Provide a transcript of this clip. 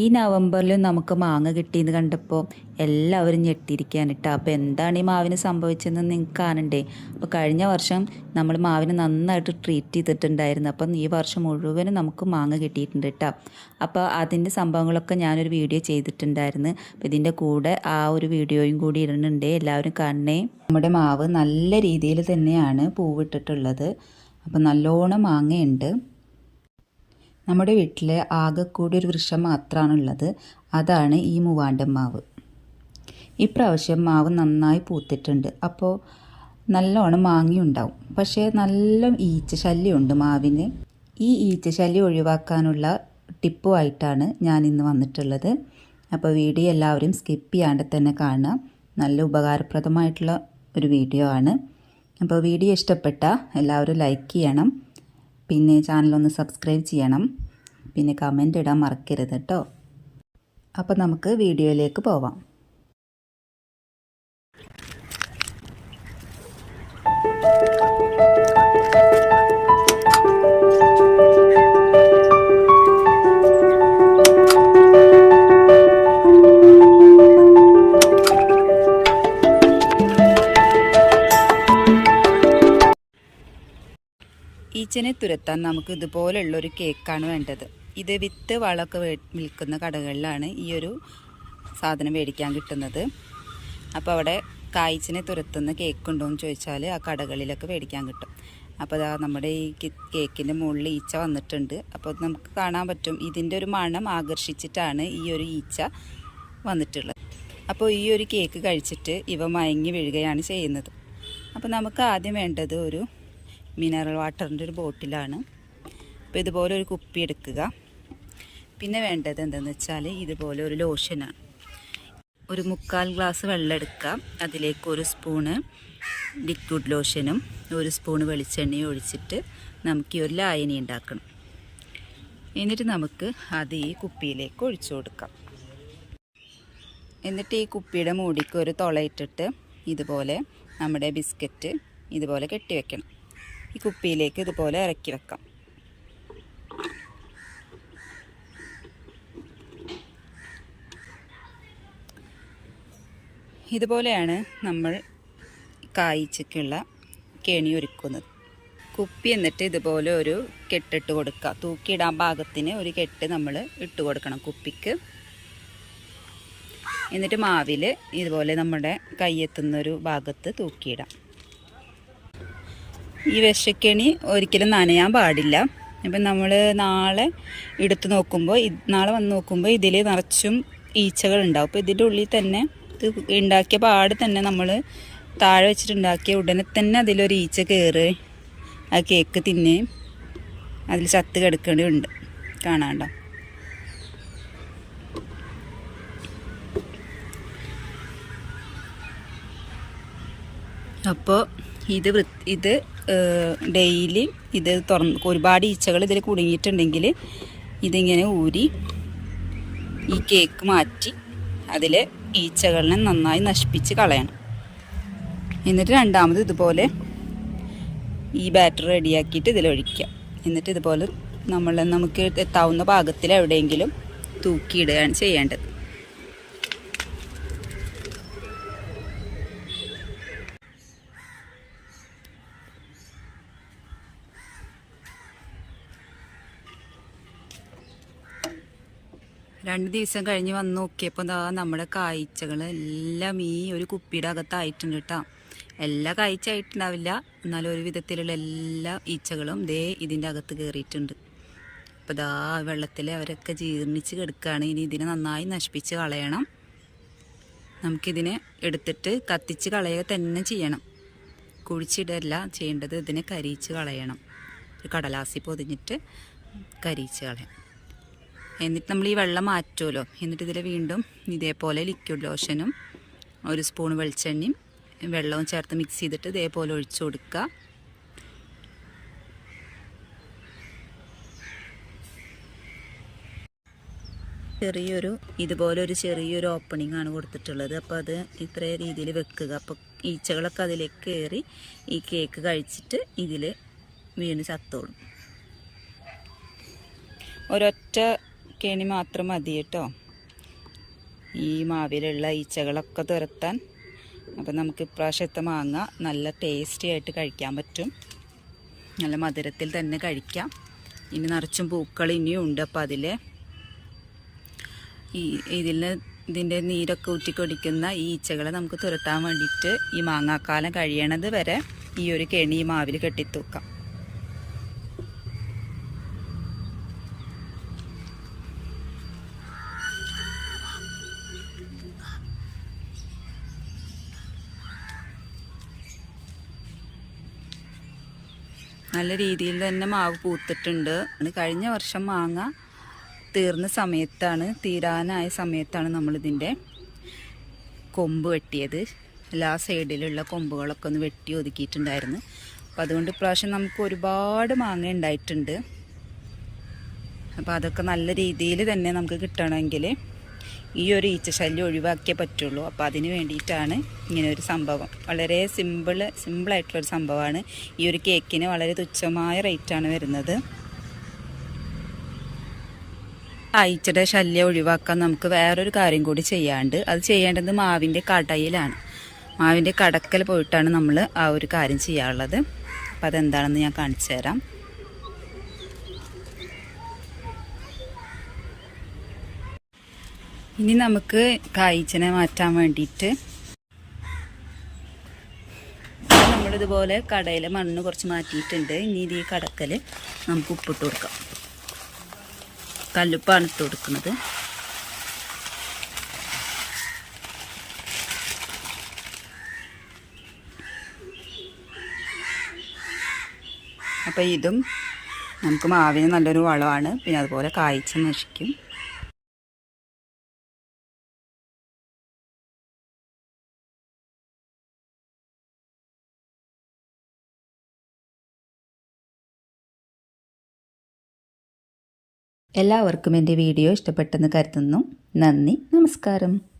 ഈ നവംബറിൽ നമുക്ക് മാങ്ങ കിട്ടിയെന്ന് കണ്ടപ്പോൾ എല്ലാവരും ഞെട്ടിയിരിക്കുകയാണ് കേട്ടോ. അപ്പോൾ എന്താണ് ഈ മാവിന് സംഭവിച്ചതെന്ന് നിങ്ങൾക്ക് കാണണ്ടേ? അപ്പോൾ കഴിഞ്ഞ വർഷം നമ്മൾ മാവിന് നന്നായിട്ട് ട്രീറ്റ് ചെയ്തിട്ടുണ്ടായിരുന്നു. അപ്പം ഈ വർഷം മുഴുവനും നമുക്ക് മാങ്ങ കിട്ടിയിട്ടുണ്ട് കേട്ടോ. അപ്പോൾ അതിന്റെ സംഭവങ്ങളൊക്കെ ഞാനൊരു വീഡിയോ ചെയ്തിട്ടുണ്ടായിരുന്നു. അപ്പോൾ ഇതിന്റെ കൂടെ ആ ഒരു വീഡിയോയും കൂടി ഇടുന്നുണ്ട്. എല്ലാവരും കാണണേ. നമ്മുടെ മാവ് നല്ല രീതിയിൽ തന്നെയാണ് പൂവിട്ടിട്ടുള്ളത്. അപ്പോൾ നല്ലോണം മാങ്ങയുണ്ട്. നമ്മുടെ വീട്ടിൽ ആകെക്കൂടി ഒരു വൃക്ഷം മാത്രമാണുള്ളത്. അതാണ് ഈ മൂവാണ്ടൻ മാവ്. ഇപ്രാവശ്യം മാവ് നന്നായി പൂത്തിട്ടുണ്ട്. അപ്പോൾ നല്ലോണം മാങ്ങിയുണ്ടാവും. പക്ഷേ നല്ല ഈച്ച ശല്യമുണ്ട് മാവിന്. ഈ ഈച്ച ശല്യം ഒഴിവാക്കാനുള്ള ടിപ്പുമായിട്ടാണ് ഞാൻ ഇന്ന് വന്നിട്ടുള്ളത്. അപ്പോൾ വീഡിയോ എല്ലാവരും സ്കിപ്പ് ചെയ്യാണ്ട് തന്നെ കാണുക. നല്ല ഉപകാരപ്രദമായിട്ടുള്ള ഒരു വീഡിയോ ആണ്. അപ്പോൾ വീഡിയോ ഇഷ്ടപ്പെട്ട എല്ലാവരും ലൈക്ക് ചെയ്യണം. പിന്നെ ചാനലൊന്ന് സബ്സ്ക്രൈബ് ചെയ്യണം. പിന്നെ കമന്റ് ഇടാൻ മറക്കരുത് കേട്ടോ അപ്പോൾ നമുക്ക് വീഡിയോയിലേക്ക് പോവാം. ഈച്ചനെ തുരത്താൻ നമുക്ക് ഇതുപോലുള്ള ഒരു കേക്കാണ് വേണ്ടത്. ഇത് വിത്ത് വളമൊക്കെ വിൽക്കുന്ന കടകളിലാണ് ഈ ഒരു സാധനം മേടിക്കാൻ കിട്ടുന്നത്. അപ്പോൾ അവിടെ കായ്ച്ചിനെ തുരത്തുന്ന കേക്ക് ഉണ്ടോ എന്ന് ചോദിച്ചാൽ ആ കടകളിലൊക്കെ മേടിക്കാൻ കിട്ടും. അപ്പോൾ അതാ നമ്മുടെ ഈ കേക്കിന്റെ മുകളിൽ ഈച്ച വന്നിട്ടുണ്ട്. അപ്പോൾ നമുക്ക് കാണാൻ പറ്റും ഇതിന്റെ ഒരു മണം ആകർഷിച്ചിട്ടാണ് ഈ ഒരു ഈച്ച വന്നിട്ടുള്ളത്. അപ്പോൾ ഈ ഒരു കേക്ക് കഴിച്ചിട്ട് ഇവ മയങ്ങി വീഴുകയാണ് ചെയ്യുന്നത്. അപ്പോൾ നമുക്ക് ആദ്യം വേണ്ടത് ഒരു മിനറൽ വാട്ടറിന്റെ ഒരു ബോട്ടിലാണ്. അപ്പോൾ ഇതുപോലെ ഒരു കുപ്പി എടുക്കുക. പിന്നെ വേണ്ടത് എന്താണെന്ന് വെച്ചാൽ ഇതുപോലെ ഒരു ലോഷനാണ് ഒരു മുക്കാൽ ഗ്ലാസ് വെള്ളം എടുക്കുക. അതിലേക്ക് ഒരു സ്പൂണ് ലിക്വിഡ് ലോഷനും ഒരു സ്പൂണ് വെളിച്ചെണ്ണയും ഒഴിച്ചിട്ട് നമുക്ക് ഈ ഒരു ലായനി ഉണ്ടാക്കണം. എന്നിട്ട് നമുക്ക് അത് ഈ കുപ്പിയിലേക്ക് ഒഴിച്ചു കൊടുക്കാം. എന്നിട്ട് ഈ കുപ്പിയുടെ മൂടിക്ക് ഒരു തുളയിട്ടിട്ട് ഇതുപോലെ നമ്മുടെ ബിസ്ക്കറ്റ് ഇതുപോലെ കെട്ടിവെക്കണം ഈ കുപ്പിയിലേക്ക് ഇതുപോലെ ഇറക്കി വെക്കാം. ഇതുപോലെയാണ് നമ്മൾ കായ്ച്ചക്കുള്ള കെണി ഒരുക്കുന്നത്. കുപ്പി എന്നിട്ട് ഇതുപോലെ ഒരു കെട്ടിട്ട് കൊടുക്കുക. തൂക്കിയിടാൻ ഭാഗത്തിന് ഒരു കെട്ട് നമ്മൾ ഇട്ട് കൊടുക്കണം കുപ്പിക്ക്. എന്നിട്ട് മാവിൽ ഇതുപോലെ നമ്മുടെ കയ്യെത്തുന്നൊരു ഭാഗത്ത് തൂക്കിയിടാം. ഈ വിഷക്കെണി ഒരിക്കലും നനയാൻ പാടില്ല. അപ്പം നമ്മൾ നാളെ എടുത്ത് നോക്കുമ്പോൾ നാളെ വന്ന് നോക്കുമ്പോൾ ഇതിൽ നിറച്ചും ഈച്ചകൾ ഉണ്ടാവും. അപ്പോൾ ഇതിന്റെ ഉള്ളിൽ തന്നെ ഇത് ഉണ്ടാക്കിയ പാട് തന്നെ നമ്മൾ താഴെ വെച്ചിട്ടുണ്ടാക്കിയ ഉടനെ തന്നെ അതിലൊരു ഈച്ച കയറി ആ കേക്ക് തിന്നെ അതിൽ ചത്ത് കിടക്കേണ്ടതുണ്ട് കാണാണ്ടോ അപ്പോൾ ഇത് ഇത് ഡെയിലി ഇത് തുറന്ന് ഒരുപാട് ഈച്ചകൾ ഇതിൽ കുടുങ്ങിയിട്ടുണ്ടെങ്കിൽ ഇതിങ്ങനെ ഊരി ഈ കേക്ക് മാറ്റി അതിൽ ഈച്ചകളിനെ നന്നായി നശിപ്പിച്ച് കളയണം. എന്നിട്ട് രണ്ടാമത് ഇതുപോലെ ഈ ബാറ്റർ റെഡിയാക്കിയിട്ട് ഇതിലൊഴിക്കുക എന്നിട്ട് ഇതുപോലെ നമ്മൾ നമുക്ക് എത്താവുന്ന പാകത്തിൽ എവിടെയെങ്കിലും തൂക്കിയിടുകയാണ് ചെയ്യേണ്ടത്. രണ്ട് ദിവസം കഴിഞ്ഞ് വന്ന് നോക്കിയപ്പോൾ എന്താ നമ്മുടെ കാഴ്ചകൾ എല്ലാം ഈ ഒരു കുപ്പിയുടെ അകത്തായിട്ടുണ്ട് കേട്ടോ എല്ലാ കാഴ്ച ആയിട്ടുണ്ടാവില്ല എന്നാലും ഒരു വിധത്തിലുള്ള എല്ലാ ഈച്ചകളും ദേ ഇതിന്റെ അകത്ത് കയറിയിട്ടുണ്ട് അപ്പോൾ ദാ വെള്ളത്തിൽ അവരൊക്കെ ജീർണിച്ച് കിടക്കുകയാണ് ഇനി ഇതിനെ നന്നായി നശിപ്പിച്ച് കളയണം. നമുക്കിതിനെ എടുത്തിട്ട് കത്തിച്ച് കളയുക തന്നെ ചെയ്യണം. കുഴിച്ചിടല്ല ചെയ്യേണ്ടത് ഇതിനെ കരിയിച്ച് കളയണം. ഒരു കടലാസി പൊതിഞ്ഞിട്ട് കരിയിച്ച് കളയാം. എന്നിട്ട് നമ്മൾ ഈ വെള്ളം മാറ്റുമല്ലോ. എന്നിട്ട് ഇതിൽ വീണ്ടും ഇതേപോലെ ലിക്വിഡ് ലോഷനും ഒരു സ്പൂൺ വെളിച്ചെണ്ണയും വെള്ളവും ചേർത്ത് മിക്സ് ചെയ്തിട്ട് ഇതേപോലെ ഒഴിച്ചു കൊടുക്കുക. ചെറിയൊരു ഇതുപോലെ ഒരു ചെറിയൊരു ഓപ്പണിംഗ് ആണ് കൊടുത്തിട്ടുള്ളത്. അപ്പോൾ അത് ഇത്ര രീതിയിൽ വെക്കുക. അപ്പോൾ ഈച്ചകളൊക്കെ അതിലേക്ക് കയറി ഈ കേക്ക് കഴിച്ചിട്ട് ഇതിൽ വീണ് ചത്തോളും. ഒരൊറ്റ കെണി മാത്രം മതി കേട്ടോ. ഈ മാവിലുള്ള ഈച്ചകളൊക്കെ തുരത്താൻ അപ്പം നമുക്ക് ഇപ്രാവശ്യത്തെ മാങ്ങ നല്ല ടേസ്റ്റി ആയിട്ട് കഴിക്കാൻ പറ്റും. നല്ല മധുരത്തിൽ തന്നെ കഴിക്കാം. ഇനി നിറച്ചും പൂക്കൾ ഇനിയും ഉണ്ട് അപ്പം അതിൽ ഈ ഇതിൽ ഇതിന്റെ നീരൊക്കെ ഊറ്റിക്കൊടിക്കുന്ന ഈ ഈച്ചകളെ നമുക്ക് തുരത്താൻ വേണ്ടിയിട്ട് ഈ മാങ്ങാക്കാലം കഴിയണത് വരെ ഈ ഒരു കെണി ഈ മാവിൽ കെട്ടിത്തൂക്കാം. നല്ല രീതിയിൽ തന്നെ മാവ് പൂത്തിട്ടുണ്ട്. കഴിഞ്ഞ വർഷം മാങ്ങ തീർന്ന സമയത്താണ് തീരാനായ സമയത്താണ് നമ്മളിതിന്റെ കൊമ്പ് വെട്ടിയത്. എല്ലാ സൈഡിലുള്ള കൊമ്പുകളൊക്കെ ഒന്ന് വെട്ടി ഒതുക്കിയിട്ടുണ്ടായിരുന്നു. അപ്പം അതുകൊണ്ട് ഇപ്രാവശ്യം നമുക്ക് ഒരുപാട് മാങ്ങ ഉണ്ടായിട്ടുണ്ട്. അപ്പോൾ അതൊക്കെ നല്ല രീതിയിൽ തന്നെ നമുക്ക് കിട്ടണമെങ്കിൽ ഈ ഒരു ഈച്ചശല്യം ഒഴിവാക്കിയേ പറ്റുള്ളൂ. അപ്പോൾ അതിന് വേണ്ടിയിട്ടാണ് ഇങ്ങനെ ഒരു സംഭവം. വളരെ സിമ്പിൾ സിമ്പിളായിട്ടുള്ളൊരു സംഭവമാണ്. ഈ ഒരു കേക്കിന് വളരെ തുച്ഛമായ റേറ്റാണ് വരുന്നത്. അയച്ചയുടെ ശല്യം ഒഴിവാക്കാൻ നമുക്ക് വേറൊരു കാര്യം കൂടി ചെയ്യാണ്ട്. അത് ചെയ്യേണ്ടത് മാവിന്റെ കടയിലാണ്. മാവിന്റെ കടക്കൽ പോയിട്ടാണ് നമ്മൾ ആ ഒരു കാര്യം ചെയ്യാറുള്ളത്. അപ്പോൾ അതെന്താണെന്ന് ഞാൻ കാണിച്ചു തരാം. ഇനി നമുക്ക് കായ്ച്ചനെ മാറ്റാൻ വേണ്ടിയിട്ട് നമ്മളിതുപോലെ കടയിലെ മണ്ണ് കുറച്ച് മാറ്റിയിട്ടുണ്ട്. ഇനി ഇത് ഈ കടക്കൽ നമുക്ക് ഉപ്പിട്ട് കൊടുക്കാം. കല്ലുപ്പാണ് ഇട്ട് കൊടുക്കുന്നത്. അപ്പോൾ ഇതും നമുക്ക് മാവിന് നല്ലൊരു വളമാണ്. പിന്നെ അതുപോലെ കായ്ച്ച നശിക്കും. എല്ലാവർക്കും എന്റെ വീഡിയോ ഇഷ്ടപ്പെട്ടെന്ന് കരുതുന്നു. നന്ദി നമസ്കാരം.